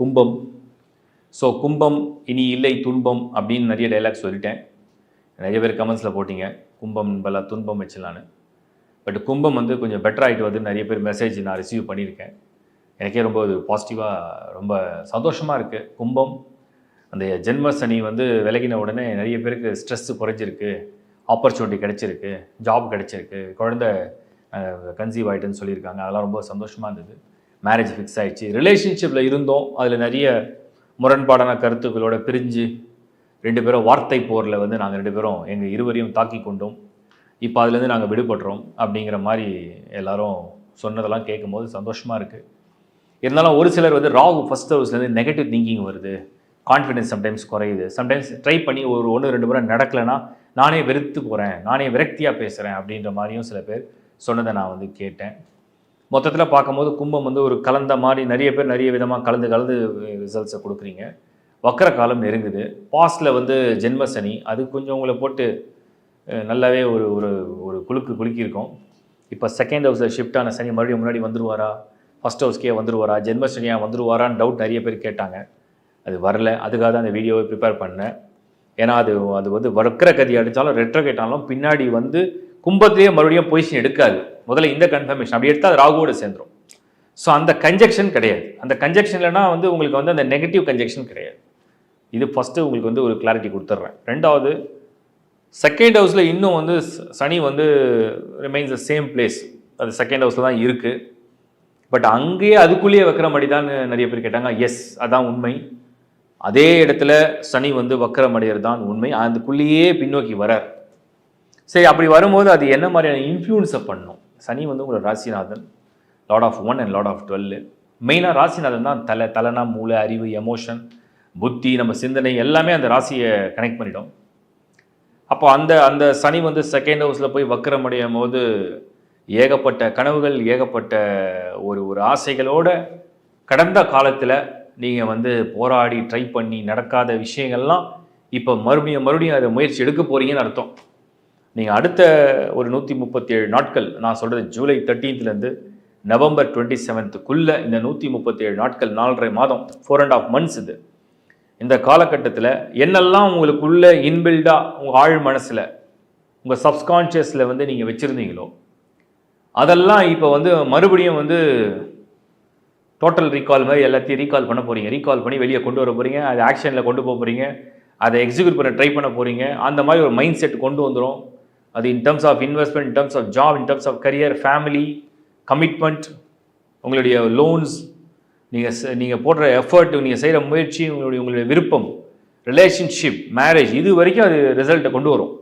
கும்பம். ஸோ கும்பம் இனி இல்லை துன்பம் அப்படின்னு நிறைய டைலாக் சொல்லிட்டேன். நிறைய பேர் கமெண்ட்ஸில் போட்டிங்க. கும்பம் பல துன்பம் வச்சலான்னு. பட் கும்பம் வந்து கொஞ்சம் பெட்டர் ஆகிட்டு வந்து நிறைய பேர் மெசேஜ் நான் ரிசீவ் பண்ணியிருக்கேன். எனக்கே ரொம்ப இது பாசிட்டிவாக ரொம்ப சந்தோஷமாக இருக்குது கும்பம் அந்த ஜென்ம சனி வந்து விலகின உடனே நிறைய பேருக்கு ஸ்ட்ரெஸ்ஸு குறைஞ்சிருக்கு. ஆப்பர்ச்சுனிட்டி கிடச்சிருக்கு. ஜாப் கிடச்சிருக்கு. குழந்தை கன்சீவ் ஆகிட்டுன்னு சொல்லியிருக்காங்க. அதெல்லாம் ரொம்ப சந்தோஷமாக இருந்தது. மேரேஜ் ஃபிக்ஸ் ஆகிடுச்சு ரிலேஷன்ஷிப்பில் இருந்தோம். அதில் நிறைய முரண்பாடான கருத்துக்களோட பிரிஞ்சு ரெண்டு பேரும் வார்த்தை போரில் வந்து நாங்கள் ரெண்டு பேரும் எங்கள் இருவரையும் தாக்கி கொண்டோம். இப்போ அதுலேருந்து நாங்கள் விடுபடுறோம் அப்படிங்கிற மாதிரி எல்லாரும் சொன்னதெல்லாம் கேட்கும்போது சந்தோஷமாக இருக்குது இருந்தாலும் ஒரு சிலர் வந்து ராகு ஃபஸ்ட் ஹவுஸ்லேருந்து நெகட்டிவ் திங்கிங் வருது. கான்ஃபிடென்ஸ் சம்டைம்ஸ் குறையுது. சம்டைம்ஸ் ட்ரை பண்ணி ஒரு ஒன்று ரெண்டு முறை நடக்கலைன்னா நானே வெறுத்து போகிறேன் நானே விரக்தியாக பேசுகிறேன் அப்படின்ற மாதிரியும் சில பேர் சொன்னதை நான் வந்து கேட்டேன். மொத்தத்தில் பார்க்கும்போது கும்பம் வந்து ஒரு கலந்த மாதிரி நிறைய பேர் நிறைய விதமாக கலந்து கலந்து ரிசல்ட்ஸை கொடுக்குறீங்க. வக்கர காலம் நெருங்குது. பாஸ்டில் வந்து ஜென்ம சனி அது கொஞ்சம் உங்களை போட்டு நல்லாவே ஒரு ஒரு ஒரு குலுக்கு குலுக்கியிருக்கோம் இப்போ செகண்ட் ஹவுஸில் ஷிஃப்ட் ஆன சனி மறுபடியும் முன்னாடி வந்துருவாரா? ஃபஸ்ட் ஹவுஸ்க்கே வந்துருவாரா? ஜென்ம சனியாக வந்துருவாரான்னு டவுட் நிறைய பேர் கேட்டாங்க. அது வரல. அதுக்காக தான் அந்த வீடியோவை ப்ரிப்பேர் பண்ணேன். ஏன்னா அது அது வந்து வக்கர கதி அடித்தாலும் ரெட்ரகேட் ஆனாலும் பின்னாடி வந்து கும்பத்திலேயே மறுபடியும் பொசிஷன் எடுக்காது. முதல்ல இந்த கன்ஃபர்மேஷன் அப்படி எடுத்தால் அது ராகுவோட சேர்ந்துரும். ஸோ அந்த கன்ஜெக்ஷன் கிடையாது. அந்த கன்ஜெக்ஷன்லனா வந்து உங்களுக்கு வந்து அந்த நெகட்டிவ் கன்ஜெக்ஷன் கிடையாது. இது ஃபஸ்ட்டு உங்களுக்கு வந்து ஒரு கிளாரிட்டி கொடுத்துட்றேன் ரெண்டாவது செகண்ட் ஹவுஸில் இன்னும் வந்து சனி வந்து ரிமைன்ஸ் த சேம் பிளேஸ் அது செகண்ட் ஹவுஸில் தான் இருக்குது பட் அங்கேயே அதுக்குள்ளேயே வைக்கிற மாதிரி தான் நிறைய பேர் கேட்டாங்க. எஸ் அதான் உண்மை. அதே இடத்துல சனி வந்து வக்கரம் அடைகிறது தான் உண்மை. அதுக்குள்ளேயே பின்னோக்கி வரார் சரி அப்படி வரும்போது அது என்ன மாதிரியான இன்ஃப்ளூயன்ஸை பண்ணும்? சனி வந்து உங்களோட ராசிநாதன். Lord of one and lord of twelve மெயினாக ராசிநாதன் தான். தலை தலைனா மூளை அறிவு எமோஷன் புத்தி நம்ம சிந்தனை எல்லாமே அந்த ராசியை கனெக்ட் பண்ணிடும். அப்போ அந்த அந்த சனி வந்து செகண்ட் ஹவுஸில் போய் வக்கரம் அடையும் போது ஏகப்பட்ட கனவுகள் ஏகப்பட்ட ஒரு ஒரு ஆசைகளோட கடந்த காலத்தில் நீங்கள் வந்து போராடி ட்ரை பண்ணி நடக்காத விஷயங்கள்லாம் இப்போ மறுபடியும் மறுபடியும் அதை முயற்சி எடுக்க போகிறீங்கன்னு அர்த்தம். நீங்கள் அடுத்த ஒரு நூற்றி முப்பத்தி ஏழு நாட்கள் நான் சொல்கிறது ஜூலை தேர்ட்டீன்த்லேருந்து நவம்பர் டுவெண்ட்டி செவன்த்துக்குள்ளே இந்த நூற்றி முப்பத்தி ஏழு நாட்கள் நாலரை மாதம் ஃபோர் அண்ட் ஆஃப் மந்த்ஸ் இது. இந்த காலகட்டத்தில் என்னெல்லாம் உங்களுக்குள்ள இன்பில்டாக உங்கள் ஆழ் மனசில் உங்கள் சப்கான்ஷியஸில் வந்து நீங்கள் வச்சுருந்தீங்களோ அதெல்லாம் இப்போ வந்து மறுபடியும் வந்து டோட்டல் ரீகால் மாதிரி எல்லாத்தையும் ரீகால் பண்ண போகிறீங்க ரீகால் பண்ணி வெளியே கொண்டு வர போகிறீங்க அதை ஆக்ஷனில் கொண்டு போக போகிறீங்க அதை எக்ஸிக்யூட் பண்ண ட்ரை பண்ண போகிறீங்க அந்த மாதிரி ஒரு மைண்ட் செட் கொண்டு வந்துடும் அது in terms of investment in terms of job in terms of career family commitment உங்களுடைய லோன்ஸ் நீங்கள் நீங்கள் போடுற எஃபர்ட் நீங்கள் செய்கிற முயற்சி உங்களுடைய உங்களுடைய விருப்பம் ரிலேஷன்ஷிப் மேரேஜ் இது வரைக்கும் அது ரிசல்ட்டை கொண்டு வரும்.